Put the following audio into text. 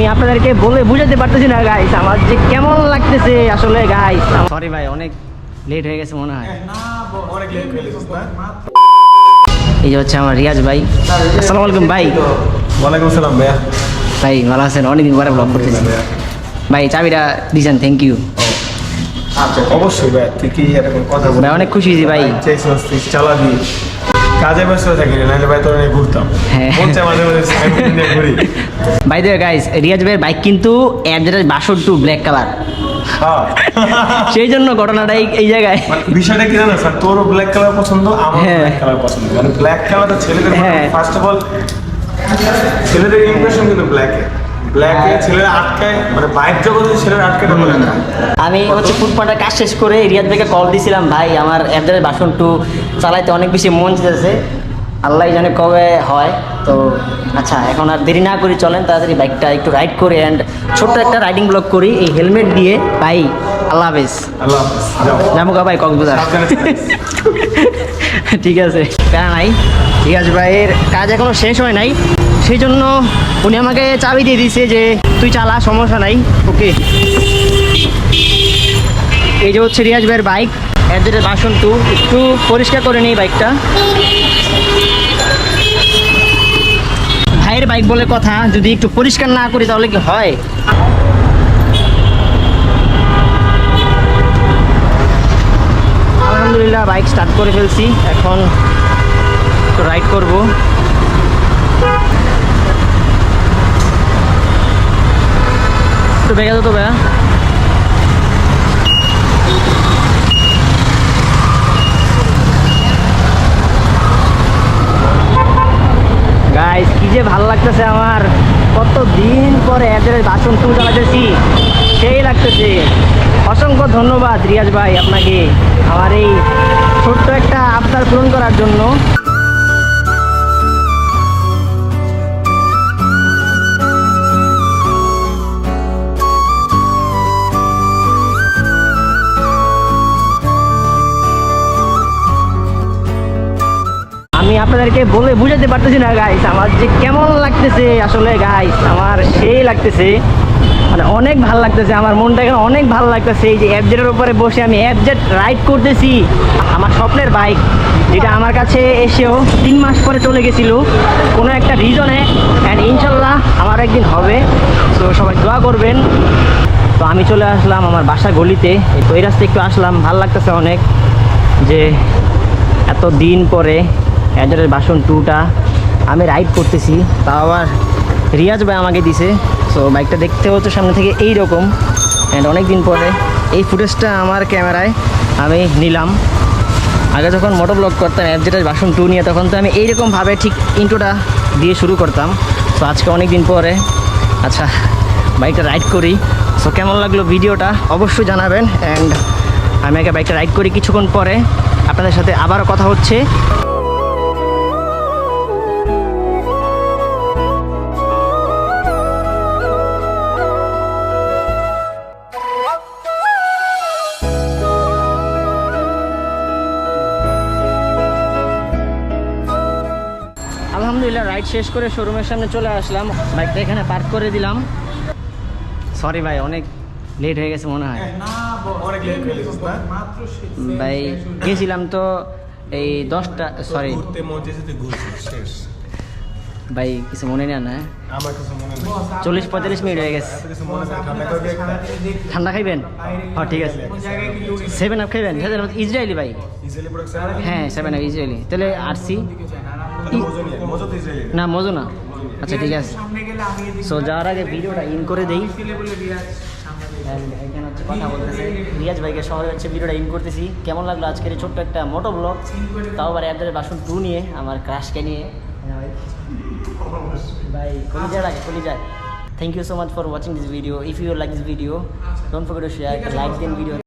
আমি আপনাদেরকে বলে বুঝাতে পারতেছি না গাইস আমার যে কেমন লাগতেছে আসলে গাইস সরি ভাই অনেক লেট হয়ে গেছে মনে হয়। হয়ে এই যে হচ্ছে আমার রিয়াজ ভাই। আসসালামু আলাইকুম ভাই। ওয়ালাইকুম আসসালাম ভাইয়া। ভাই ভালো আছেন? অনেকদিন পরে ব্লগ করতেছি। ভাই চাবিটা দিয়েছেন থ্যাংক ইউ আচ্ছা অবশ্যই ভাই তুই কি এরকম কথা বল ভাই অনেক খুশি ভাই। চাইছিস তুই চালাবি কাজে ব্যস্ত থাকি নাহলে ভাই তোর নিয়ে ঘুরতাম। মাঝে মাঝে ঘুরি। বাই দ্য গাইস রিয়াজ ভাইয়ের বাইক কিন্তু অ্যাড্রেস বাসর টু ব্ল্যাক কালার সেই জন্য ঘটনাটাই এই- জায়গায়। মানে বিষয়টা কি জানো স্যার? তোরও ব্ল্যাক কালার পছন্দ আমার হ্যাঁ। ব্ল্যাক কালার পছন্দ। মানে ব্ল্যাক কালারটা ছেলেদের। ফার্স্ট অফ অল ছেলেদের ইমপ্রেশন কিন্তু ব্ল্যাকে ব্ল্যাকে ছেলেরা আটকায় মানে বাইক জগতে ছেলেরা বলে না। আমি হচ্ছে ফুটপাথের কাজ শেষ করে রিয়াদ ভাইকে কল দিয়েছিলাম ভাই আমার অ্যাড্রেস বাসন টু চালাইতে অনেক বেশি মন যেতেছে আল্লাহ জানে কবে হয়। তো আচ্ছা এখন আর দেরি না করি চলেন তাড়াতাড়ি বাইকটা একটু রাইড করি অ্যান্ড ছোট্ট একটা রাইডিং ব্লগ করি এই হেলমেট দিয়ে। ভাই আল্লাহ হাফেজ। আল্লাহ জামুকা ভাই কক্সবাজার। ঠিক আছে। প্যারা নাই। আছে ভাইয়ের কাজ এখনও শেষ হয় নাই। সেই জন্য উনি আমাকে চাবি দিয়ে দিয়েছে যে, তুই চালা, সমস্যা নাই, ওকে? এই যে হচ্ছে রিয়াজ ভাইয়ের বাইক অ্যাড্রেস বাসন টু একটু পরিষ্কার করে নেই বাইকটা ভাইয়ের বাইক বলে কথা, যদি একটু পরিষ্কার না করি তাহলে কি হয়? আলহামদুলিল্লাহ বাইক স্টার্ট করে ফেলছি। এখন একটু রাইড করব। একটু বেগে তো ভাইয়া। কি যে ভালো লাগতেছে আমার। কত দিন পরে অ্যাড্রেস বাসন টু চালাতেছি সেই লাগতেছে। অসংখ্য ধন্যবাদ রিয়াজ ভাই আপনাকে আমার এই ছোট্ট একটা আবদার পূরণ করার জন্য। আপনাদেরকে বলে বুঝাতে পারতেছি না গাইস আমার যে কেমন লাগতেছে আসলে গাইস আমার সেই লাগতেছে। মানে অনেক ভালো লাগতেছে, আমার মনটা এখন অনেক ভালো লাগতেছে। এই যে অ্যাপজেটের উপরে বসে আমি অ্যাপজেট রাইড করতেছি, আমার স্বপ্নের বাইক যেটা আমার কাছে এসেও তিন মাস পরে চলে গেছিল। কোনো একটা রিজনে অ্যান্ড ইনশাল্লাহ আমার একদিন হবে। তো সবাই দোয়া করবেন। তো আমি চলে আসলাম আমার বাসা গলিতে। তো এই রাস্তায় একটু আসলাম, ভালো লাগতেছে অনেক যে এত দিন পরে অ্যাডারের বাসন টুটা আমি রাইড করতেছি। তাও আবার রিয়াজ ভাই আমাকে দিছে। সো বাইকটা দেখতে হচ্ছে সামনে থেকে এই রকম অ্যান্ড অনেক দিন পরে এই ফুটেজটা আমার ক্যামেরায় আমি নিলাম। আগে যখন মোটো ব্লগ করতাম অ্যাডজেটার বাসন টু নিয়ে, তখন তো আমি এইরকমভাবে ঠিক ইন্ট্রোটা দিয়ে শুরু করতাম। সো আজকে অনেক দিন পরে আচ্ছা বাইকটা রাইড করি। সো কেমন লাগল ভিডিওটা? অবশ্যই জানাবেন। অ্যান্ড আমি আগে বাইকটা রাইড করি কিছুক্ষণ পরে। আপনাদের সাথে আবারও কথা হচ্ছে। আলহামদুলিল্লাহ রাইড শেষ করে শোরুমের সামনে চলে আসলাম। বাইকটা এখানে পার্ক করে দিলাম। সরি ভাই অনেক লেট হয়ে গেছে মনে হয়। ভাই গেছিলাম তো এই দশটা সরি ভাই কিছু মনে নেই না? আমার কিছু মনে নেই। চল্লিশ পঁয়তাল্লিশ মিনিট হয়ে গেছে। মনে ঠান্ডা খাইবেন? হ্যাঁ ঠিক আছে। সেভেন আপ খাইবেন? ইসরায়েলি ভাই হ্যাঁ সেভেন আপ ইসরায়েলি তাহলে আরসি না, মজো না। আচ্ছা ঠিক আছে। সো যাওয়ার আগে ভিডিওটা ইন করে দেই। রিয়াজ ভাইকে শহরে হচ্ছে ভিডিওটা ইন করতেছি। কেমন লাগল আজকের ছোট্ট একটা মোটো ব্লগ তাও আবার অ্যাড্রেস বাসন টু নিয়ে, আমার ক্রাশকে নিয়ে। Thank you so much for watching this video if you like this video don't forget to share like দিন ভিডিও